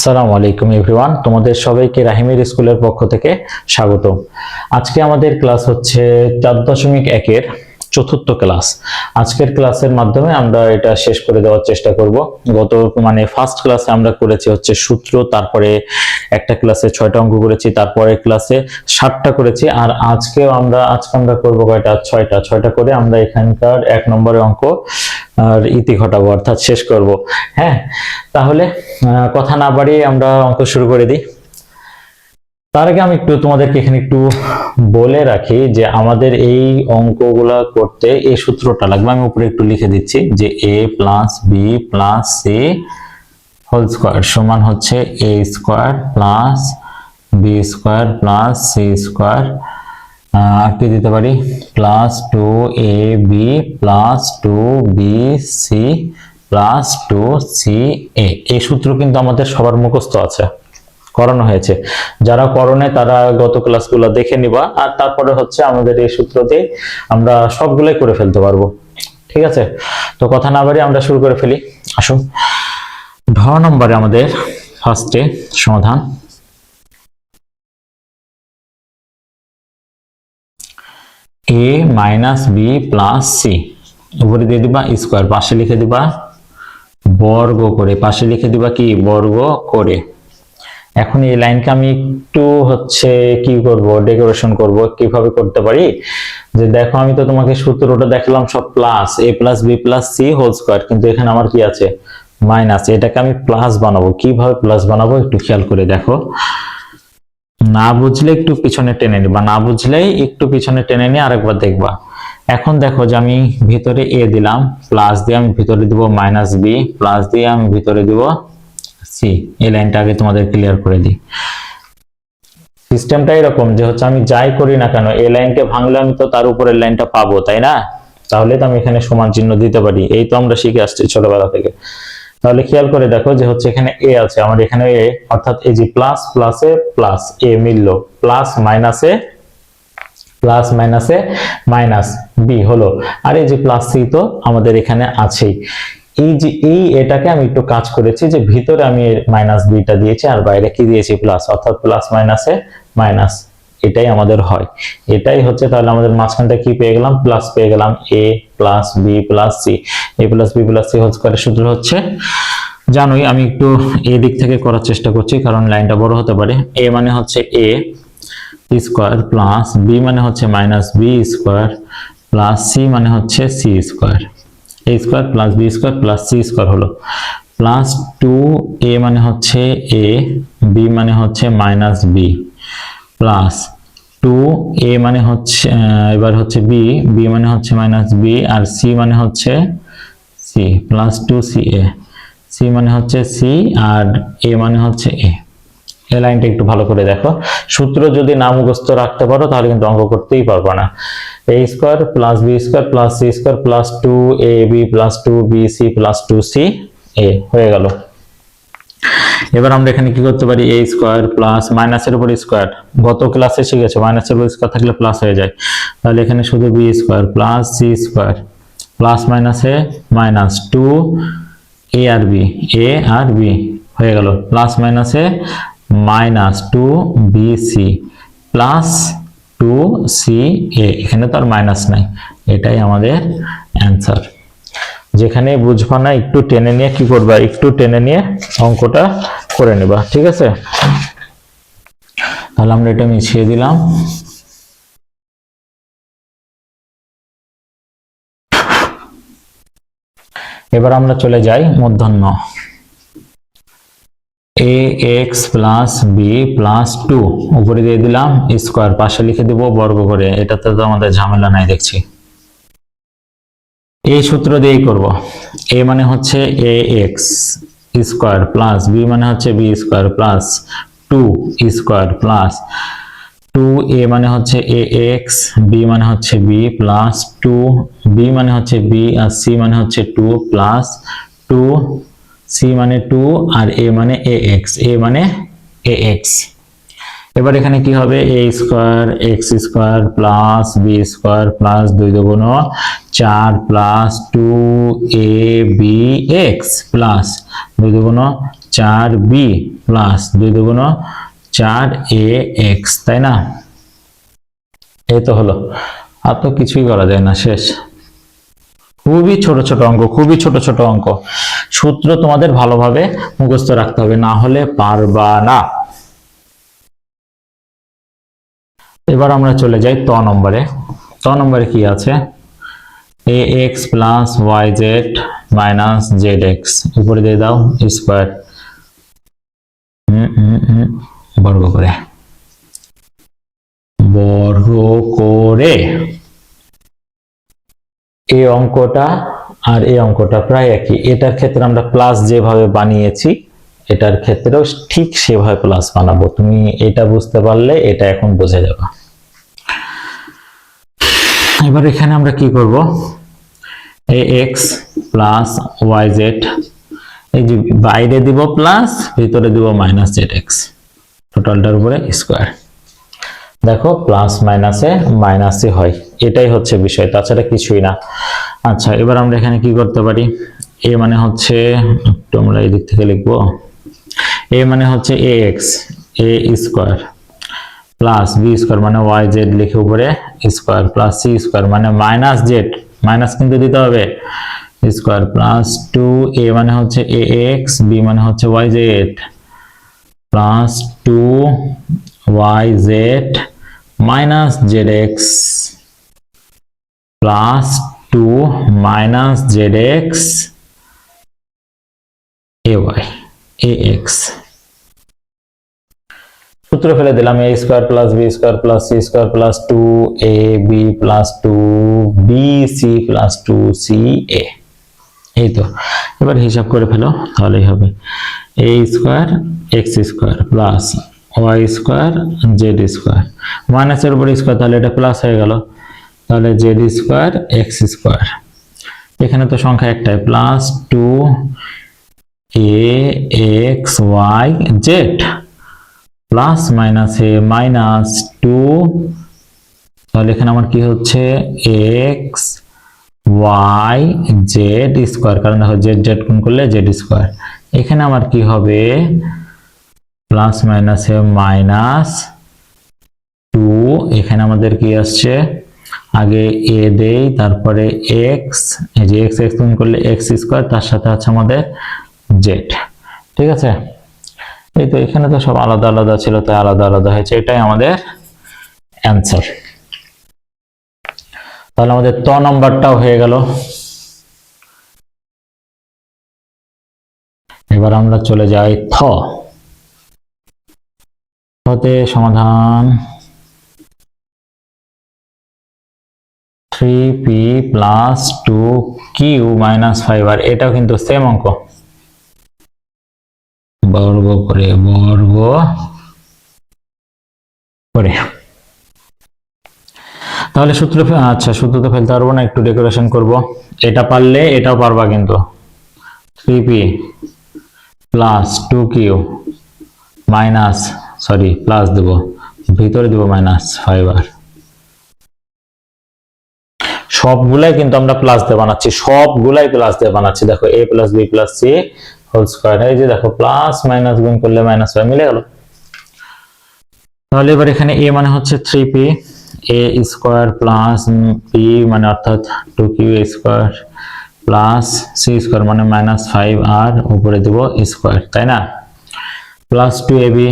আসসালামু আলাইকুম এভরিওয়ান। তোমাদের সবাইকে রাহিমের স্কুলের পক্ষ থেকে স্বাগত। আজকে আমাদের ক্লাস হচ্ছে চার দশমিক একের। চতুর্থ ক্লাস। আজকের ক্লাসের মাধ্যমে আমরা এটা শেষ করে দেওয়ার চেষ্টা করব। গত মানে ফার্স্ট ক্লাসে আমরা করেছি হচ্ছে সূত্র, তারপরে একটা ক্লাসে ছয়টা অঙ্ক করেছি তারপরে ক্লাসে সাতটা করেছি, আর আজকেও আমরা, আজকে আমরা করব কয়টা? ছয়টা। ছয়টা করে আমরা এখানকার এক নম্বরের অঙ্ক, আর ইতি ঘটাবো, অর্থাৎ শেষ করব। হ্যাঁ তাহলে কথা না বাড়িয়ে আমরা অঙ্ক শুরু করে দিই। তার আগে আমি একটু তোমাদেরকে এখানে একটু বলে রাখি যে আমাদের এই অঙ্কগুলো করতে এই সূত্রটা লাগবে। আমি উপরে একটু লিখে দিচ্ছি যে A plus B plus C whole square সমান হচ্ছে A square plus B square plus C square আর কি দিতে পারি? Plus two A B plus two B C plus two C A এই সূত্র কিন্তু আমাদের সবার মুখস্থ আছে। করানো হয়েছে। যারা করণে তারা গত ক্লাসগুলো দেখে নিবা। আর তারপরে হচ্ছে আমাদের এই সূত্র দিয়ে আমরা সবগুলোই করে ফেলতে পারব। ঠিক আছে? তো কথা না বাড়ি আমরা শুরু করে ফেলি। আসুন। ঢ নম্বরে আমাদের ফার্স্টে সমাধান। A minus B plus C উপরে দিয়ে দিবা স্কোয়ার পাশে লিখে দিবা বর্গ করে। পাশে লিখে দিবা কি? বর্গ করে। এখন এই লাইনকে আমি একটু হচ্ছে কি করব ডেকোরেশন করব, কীভাবে করতে পারি? যে দেখো, আমি তো তোমাকে সূত্রটা দেখালাম সব plus A plus B plus C whole square কিন্তু এখানে আমার কি আছে? মাইনাস এটাকে আমি প্লাস বানাবো। কীভাবে প্লাস বানাবো একটু খেয়াল করে দেখো। না বুঝলে একটু পিছনে টেনে নিবা, না বুঝলেই একটু পিছনে টেনে নিয়ে আরেকবার দেখবা। এখন দেখো যে আমি ভিতরে এ দিলাম প্লাস দিয়ে আমি ভিতরে দিব মাইনাস বি প্লাস দিয়ে আমি ভিতরে দিব সি এই লাইনটা আগে তোমাদের ক্লিয়ার করে দিই। সিস্টেমটা এরকম যে হচ্ছে আমি যাই করি না কেন, এই লাইনকে ভাঙলে আমি তো তার উপরের লাইনটা পাবো, তাই না? তাহলে তো আমি এখানে সমান চিহ্ন দিতে পারি, এই তো আমরা শিখে আসছি ছোটবেলা থেকে। তাহলে খেয়াল করে দেখো যে হচ্ছে এখানে এ আছে, আমার এখানে এ অর্থাৎ এই যে প্লাস প্লাসে প্লাস এ মিলল প্লাস মাইনাসে প্লাস মাইনাসে মাইনাস বি হলো। আর এই যে প্লাস সি তো আমাদের এখানে আছেই। এই যে এই এটাকে আমি একটু কাজ করেছি যে ভিতরে আমি মাইনাস বিটা দিয়েছি আর বাইরে কি দিয়েছি? প্লাস অর্থাৎ প্লাস মাইনাসে মাইনাস এটাই আমাদের হয়। এটাই হচ্ছে তাহলে আমাদের মাঝখানটা কি পেয়ে গেলাম? প্লাস পেয়ে গেলাম A plus B plus C A plus B plus C whole স্কোয়ারের সূত্র হচ্ছে, জানোই আমি একটু এ দিক থেকে করার চেষ্টা করছি, কারণ লাইনটা বড় হতে পারে। এ মানে হচ্ছে এ স্কোয়ার প্লাস বি মানে হচ্ছে minus B square plus C মানে হচ্ছে C square A square plus B square plus C square হলো। প্লাস টু এ মানে হচ্ছে এ বি মানে হচ্ছে minus B plus two A মানে হচ্ছে এবার হচ্ছে বি বি মানে হচ্ছে মাইনাস বি আর সি মানে হচ্ছে C plus two C A C মানে হচ্ছে সি আর এ মানে হচ্ছে এ এই লাইনটা একটু ভালো করে দেখো। সূত্র যদি না মুখস্থ রাখতে পারো তাহলে কিন্তু অঙ্ক করতেই পারবে না। A square plus B square plus C square plus two A B plus two B C plus two C A হয়ে গেল। এবার আমরা এখানে কি করতে পারি? এ স্কোয়ার প্লাস মাইনাসের উপর স্কোয়ার গত ক্লাসে শিখেছো মাইনাসের উপর স্কোয়ার থাকলে প্লাস হয়ে যায়। তাহলে এখানে শুধু B square plus C square plus মাইনাসে মাইনাস টু এ আর বি এ আর বি হয়ে গেল। প্লাস মাইনাসে minus two B C plus two C A এখানে তো আর মাইনাস নাই, এটাই আমাদের অ্যান্সার যেখানে বুঝবা না, একটু টেনে নিয়ে কি করবা, একটু টেনে নিয়ে অঙ্কটা করে নেবা, ঠিক আছে? তাহলে আমরা এটা মিছিয়ে দিলাম। এবার আমরা চলে যাই মধ্যাহ্ন। A X plus B plus two উপরে দিয়ে দিলাম স্কোয়ার পাশে লিখে দিব, বর্গ করে। এটাতে তো আমাদের ঝামেলা নাই, দেখছি। এই সূত্র দিয়েই করব। এ মানে হচ্ছে A X square plus B মানে হচ্ছে B square plus two square plus two A মানে হচ্ছে এ এক্স বি মানে হচ্ছে বি প্লাস টু বি মানে হচ্ছে বি আর সি মানে হচ্ছে টু প্লাস টু সি মানে টু আর এ মানে এ এক্স এ মানে এ এক্স এবার এখানে কি হবে? A square X square plus B square plus দুই দুগুণ চার plus two A B X plus দুই দুগুণ চার বি প্লাস দুই দুগুণ চার এ এক্স তাই না? এই তো হলো। আর তো কিছুই করা যায় না, শেষ। খুবই ছোট ছোট অঙ্ক, খুবই ছোট ছোট অঙ্ক। সূত্র তোমাদের ভালোভাবে মুখস্থ রাখতে হবে, না হলে পারবা না। এবার আমরা চলে যাই ত নম্বরে। ত নম্বরে কি আছে? A X plus Y Z minus Z X উপরে দিয়ে দাও স্কোয়ার বর্গ করে। বর্গ করে। এই অঙ্কটা আর এই অঙ্কটা প্রায় একই। এটার ক্ষেত্রে আমরা প্লাস যেভাবে বানিয়েছি, এটার ক্ষেত্রেও ঠিক সেভাবে প্লাস বানাবো। তুমি এটা বুঝতে পারলে এটা এখন বুঝে যাবে। এবার এখানে আমরা কি করব? A X plus Y Z এই যে বাইরে দিব প্লাস ভিতরে দিব মাইনাস জেড এক্স টোটালটার উপরে স্কোয়ার দেখো প্লাস মাইনাসে মাইনাসই হয়। এটাই হচ্ছে বিষয়, তাছাড়া কিছুই না। আচ্ছা এবার আমরা এখানে কি করতে পারি? এ মানে হচ্ছে, একটু আমরা এই দিক থেকে লিখব। এ মানে হচ্ছে A X A square plus B square মানে ওয়াই জেড লিখে উপরে স্কোয়ার প্লাস সি স্কোয়ার মানে মাইনাস জেড মাইনাস কিন্তু দিতে হবে। স্কোয়ার প্লাস টু এ মানে হচ্ছে এ এক্স বি মানে হচ্ছে Y Z plus two Y Z minus Z X plus two minus Z X A Y, A X. সূত্র ফেলে দিলাম, A square plus B square plus C square plus two, A, B plus two, B, C plus two, C, A. এই তো, এবার হিসাব করে ফেলো, তাহলেই হবে। A square X square plus Y square Z square. মাইনাসের উপর স্কোয়ার, তাহলে এটা প্লাস হয়ে গেল। তাহলে জেড স্কোয়ার এক্স স্কোয়ার এখানে তো সংখ্যা একটাই plus two A X Y Z plus minus A minus two তাহলে এখানে আমার কি হচ্ছে? এক্স ওয়াই জেড স্কোয়ার কারণ দেখো জেড জেড কোন করলে জেড স্কোয়ার এখানে আমার কি হবে? প্লাস মাইনাসে মাইনাস টু এখানে আমাদের কি আসছে? আগে এ দেই, তারপরে এক্স এই যে এক্স এক্স গুণ করলে এক্স স্কোয়ার তার সাথে আছে আমাদের জেড ঠিক আছে? এই তো এখানে তো সব আলাদা আলাদা ছিল, তাই আলাদা আলাদা হয়েছে, এটাই আমাদের অ্যান্সার তাহলে আমাদের ত নম্বরটাও হয়ে গেল। এবার আমরা চলে যাই থ। থতে সমাধান P plus two Q minus five আর এটাও কিন্তু সেম অঙ্ক। বর্গ করে বর্গ করে। তাহলে সূত্র আচ্ছা সূত্র তো ফেলতে পারব না, একটু ডেকোরেশন করব। এটা পারলে এটাও পারবা কিন্তু। Three P plus two Q minus sorry plus দেব। ভিতরে দেব মাইনাস ফাইভ আর। সবগুলাই কিন্তু আমরা প্লাস দিয়ে বানাচ্ছি। সবগুলাই প্লাস দিয়ে বানাচ্ছি। দেখো A plus B plus C whole square এই যে দেখো প্লাস মাইনাস গুণ করলে মাইনাস ফাইভ মিলে গেল। তাহলে এবার এখানে এ মানে হচ্ছে three P A square plus P মানে অর্থাৎ two Q square plus C square মানে মাইনাস ফাইভ আর উপরে দেব স্কোয়ার তাই না? Plus two A B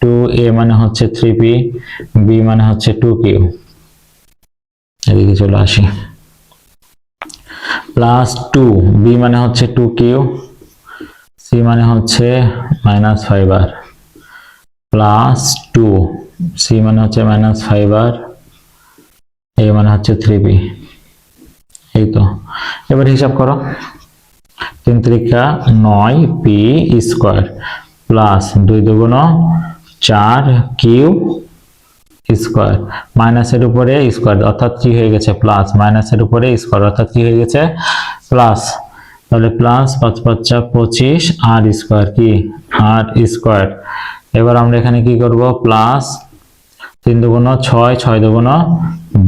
two A মানে হচ্ছে থ্রি পি বি মানে হচ্ছে টু কিউ এদিকে চলে আসি। প্লাস টু বি মানে হচ্ছে টু কিউ সি মানে হচ্ছে মাইনাস ফাইভ আর প্লাস টু সি মানে হচ্ছে মাইনাস ফাইভ আর এ মানে হচ্ছে থ্রি বি এই তো। এবার হিসাব করো। তিন ত্রিকা নয় পি স্কোয়ার প্লাস দুই দুগুণ চার কিউ স্কোয়ার মাইনাসের উপরে স্কোয়ার অর্থাৎ কি হয়ে গেছে? প্লাস মাইনাসের উপরে স্কোয়ার অর্থাৎ কি হয়ে গেছে? প্লাস তাহলে প্লাস পাঁচ পাঁচা পঁচিশ আর স্কোয়ার কি? আর স্কোয়ার এবার আমরা এখানে কি করব? প্লাস তিন দুগুণ ছয় ছয় দুগুণ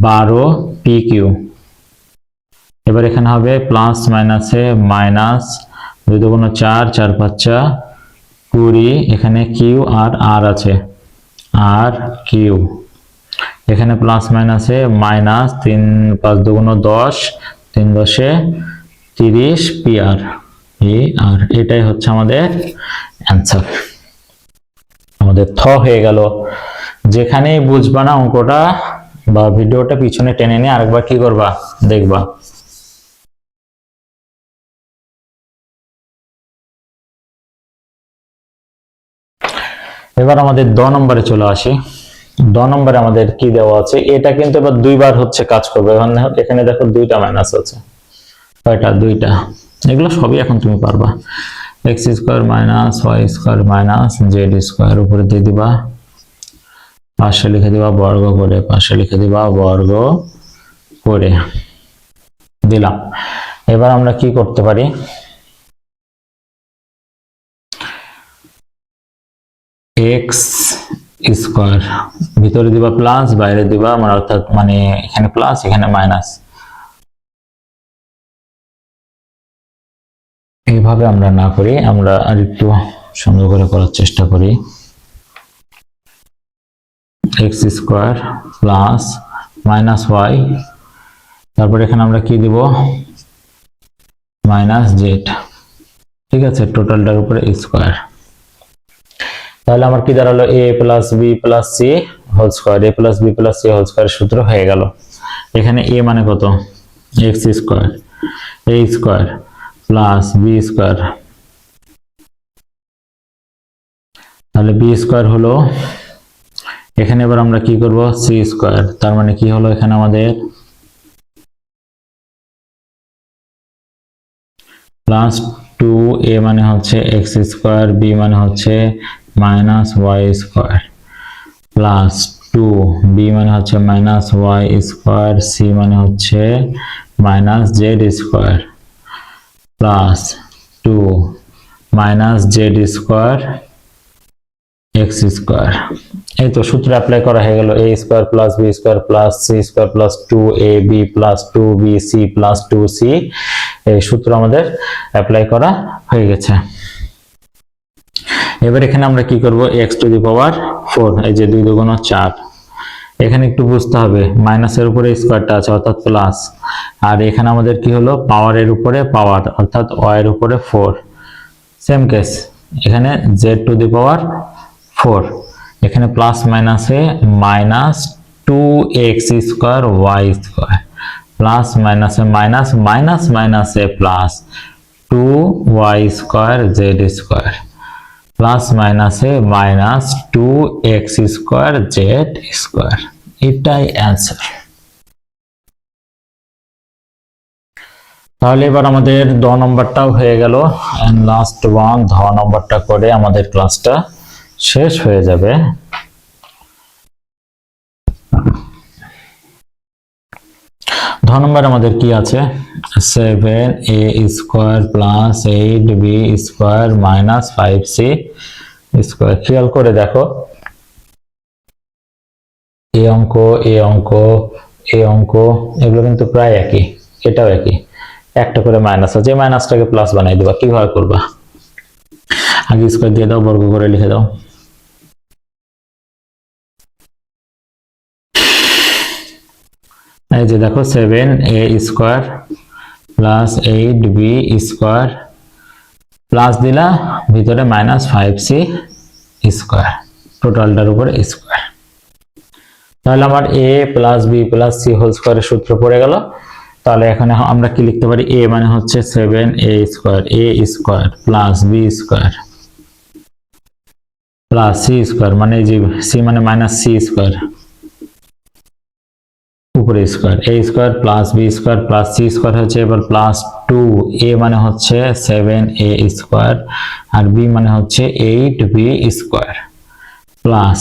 বারো পি কিউ এবার এখানে হবে প্লাস মাইনাসে মাইনাস দুই দুগুণ চার চার পাঁচা কুড়ি, এখানে কিউ আর আর আছে। আর কিউ এখানে প্লাস মাইনাসে মাইনাস তিন পাঁচ দুগুণ দশ, তিন দশে তিরিশ পি আর পি আর এটাই হচ্ছে আমাদের অ্যান্সার আমাদের থ হয়ে গেল। যেখানেই বুঝবা না অঙ্কটা বা ভিডিওটা পিছনে টেনে নিয়ে আরেকবার কি করবা? দেখবা। এবার আমাদের দ নম্বরে চলে আসি। দ নম্বরে আমাদের কি দেওয়া আছে? এটা কিন্তু এবার দুইবার হচ্ছে কাজ করবে। এখানে দেখো দুইটা মাইনাস আছে। কয়টা? দুইটা। এগুলো সবই এখন তুমি পারবা। X square minus Y square minus Z square উপরে দিয়ে দিবা। পাশে লিখে দিবা বর্গ করে, পাশে লিখে দিবা বর্গ করে। দিলাম। এবার আমরা কি করতে পারি? এক্স স্কোয়ার ভিতরে দিবা প্লাস বাইরে দিবা মানে অর্থাৎ মানে এখানে প্লাস এখানে মাইনাস এইভাবে আমরা না করি, আমরা আর একটু সুন্দর করে করার চেষ্টা করি। X square plus minus Y তারপর এখানে আমরা কি দিব? মাইনাস জেড ঠিক আছে টোটালটার উপরে স্কোয়ার তাহলে আমার কি দাঁড়াল? A plus B plus C whole square A plus B plus C whole square সূত্র হয়ে গেল। এখানে এ মানে কত? X square A square plus B square তাহলে বি স্কোয়ার হলো, এখানে এবার আমরা কি করব? সি স্কোয়ার তার মানে কি হলো এখানে আমাদের? প্লাস টু এ মানে হচ্ছে এক্স স্কোয়ার বি মানে হচ্ছে minus Y square plus two B মানে হচ্ছে মাইনাস ওয়াই স্কোয়ার সি মানে হচ্ছে minus Z square plus two minus Z square X square এই তো সূত্র অ্যাপ্লাই করা হয়ে গেল A square plus B square plus C square plus two A B plus two B C plus two C এই সূত্র আমাদের অ্যাপ্লাই করা হয়ে গেছে। এবার এখানে আমরা কি করব? X to the power four এই যে দুই দুগুণ চার। এখানে একটু বুঝতে হবে মাইনাসের উপরে স্কোয়ারটা আছে, অর্থাৎ প্লাস আর এখানে আমাদের কি হলো? পাওয়ারের উপরে পাওয়ার অর্থাৎ ওয়ার উপরে ফোর সেম কেস এখানে Z to the power four এখানে প্লাস মাইনাসে minus two X square Y square plus মাইনাসে মাইনাস মাইনাস মাইনাসে plus two Y square Z square plus মাইনাসে minus two X square Z square এটাই answer তাহলে এবার আমাদের দ নম্বরটাও হয়ে গেল লাস্ট ওয়ান ধ নম্বরটা করে আমাদের ক্লাসটা শেষ হয়ে যাবে। ধ নম্বর আমাদের কি আছে? Seven A square plus eight B square minus five C square খেয়াল করে দেখো। এ অঙ্ক এ অঙ্ক এ অঙ্ক, এগুলো কিন্তু প্রায় একই, এটাও একই। একটা করে মাইনাস আছে মাইনাসটাকে প্লাস বানাই দেবা, কীভাবে করবা? আগে স্কোয়ার দিয়ে দাও, বর্গ করে লিখে দাও। যে দেখো seven A square plus eight B square plus দিলা, ভিতরে মাইনাস ফাইভ সি স্কোয়ার টোটালটার উপরে স্কোয়ার তাহলে আমার A plus B plus C whole স্কোয়ারের সূত্র পড়ে গেল। তাহলে এখানে আমরা কি লিখতে পারি? এ মানে হচ্ছে seven A square A square plus B square plus C square মানে যে সি মানে মাইনাস সি স্কোয়ার উপরে square A square plus B square plus C square হচ্ছে, এবার প্লাস টু এ মানে হচ্ছে সেভেন এ স্কোয়ার আর বি মানে হচ্ছে eight B square plus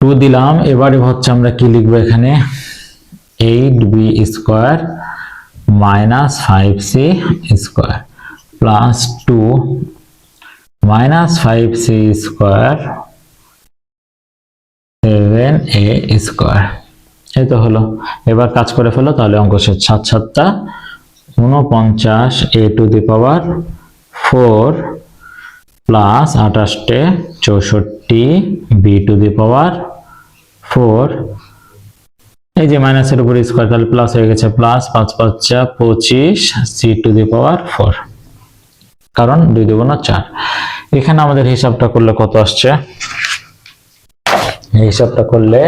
two দিলাম, এবারে হচ্ছে আমরা কি লিখব এখানে? Eight B square minus five C square plus two minus five C square seven A square. এই তো হলো। এবার কাজ করে ফেলো, তাহলে অঙ্ক শেষ। সাত সাতটা উনপঞ্চাশ A to the power four plus আঠাশটে চৌষট্টি B to the power four. এই যে মাইনাসের উপর স্কোয়ার তাহলে প্লাস হয়ে গেছে প্লাস পাঁচ পাঁচা পঁচিশ C to the power four. কারণ দুই দুগুণ চার। এখানে আমাদের হিসাবটা করলে কত আসছে? এই হিসাবটা করলে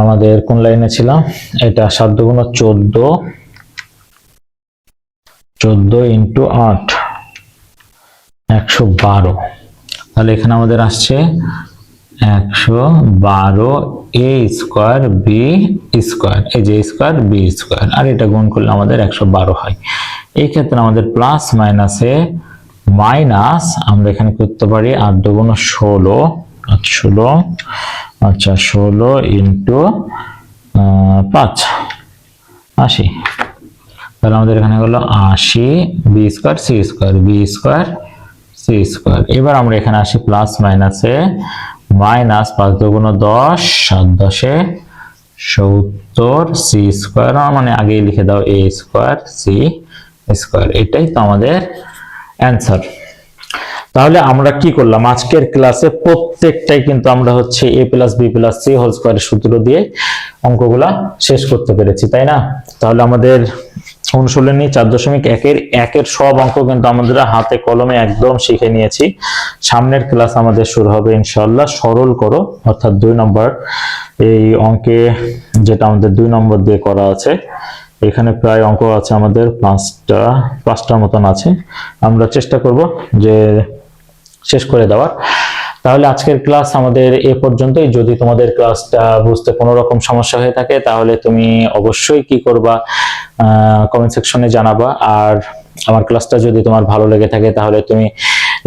আমাদের কোন লাইনে ছিলাম? এটা সাত দুগুণ চোদ্দ। চোদ্দ ইন্টু আট, একশো বারো। তাহলে এখানে আমাদের আসছে একশো বারো এ স্কোয়ার বি স্কোয়ার, এই যে স্কোয়ার বি স্কোয়ার, আর এটা গুণ করলে আমাদের একশো বারো হয়। এই ক্ষেত্রে আমাদের প্লাস মাইনাসে মাইনাস আমরা এখানে করতে পারি আট দুগুণ ষোলো। ষোলো আচ্ছা ষোলো ইন্টু পাঁচ। আশি। তাহলে আমাদের এখানে হলো আশি, B square, C square, B square, C square. এবার আমরা এখানে আসি প্লাস মাইনাসে মাইনাস পাঁচ দুগুণ দশ, সাত দশে সত্তর, সি স্কোয়ার মানে আগেই লিখে দাও, এ স্কোয়ার, সি স্কোয়ার। এটাই তো আমাদের অ্যান্সার তাহলে আমরা কি করলাম? আজকের ক্লাসে প্রত্যেকটাই কিন্তু আমরা হচ্ছে A plus B plus C whole স্কোয়ারের সূত্র দিয়ে অঙ্কগুলা শেষ করতে পেরেছি, তাই না? তাহলে আমাদের অনুশীলনী চার দশমিক একের একের সব অঙ্ক কিন্তু আমাদের হাতে কলমে একদম শিখে নিয়েছি। সামনের ক্লাস আমাদের শুরু হবে ইনশাল্লাহ সরল করো, অর্থাৎ দুই নম্বর এই অঙ্কে যেটা আমাদের দুই নম্বর দিয়ে করা আছে, এখানে প্রায় অঙ্ক আছে আমাদের পাঁচটা, পাঁচটার মতন আছে। আমরা চেষ্টা করব যে শেষ করে দেওয়ার। তাহলে আজকের ক্লাস আমাদের এ পর্যন্তই। যদি তোমাদের ক্লাসটা বুঝতে কোনো রকম সমস্যা হয়ে থাকে, তাহলে তুমি অবশ্যই কি করবা কমেন্ট সেকশনে জানাবা। আর আমার ক্লাসটা যদি তোমার ভালো লেগে থাকে, তাহলে তুমি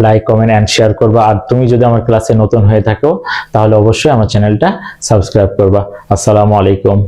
লাইক কমেন্ট অ্যান্ড শেয়ার করবা। আর তুমি যদি আমার ক্লাসে নতুন হয়ে থাকো, তাহলে অবশ্যই আমার চ্যানেলটা সাবস্ক্রাইব করবা। আসসালামু আলাইকুম।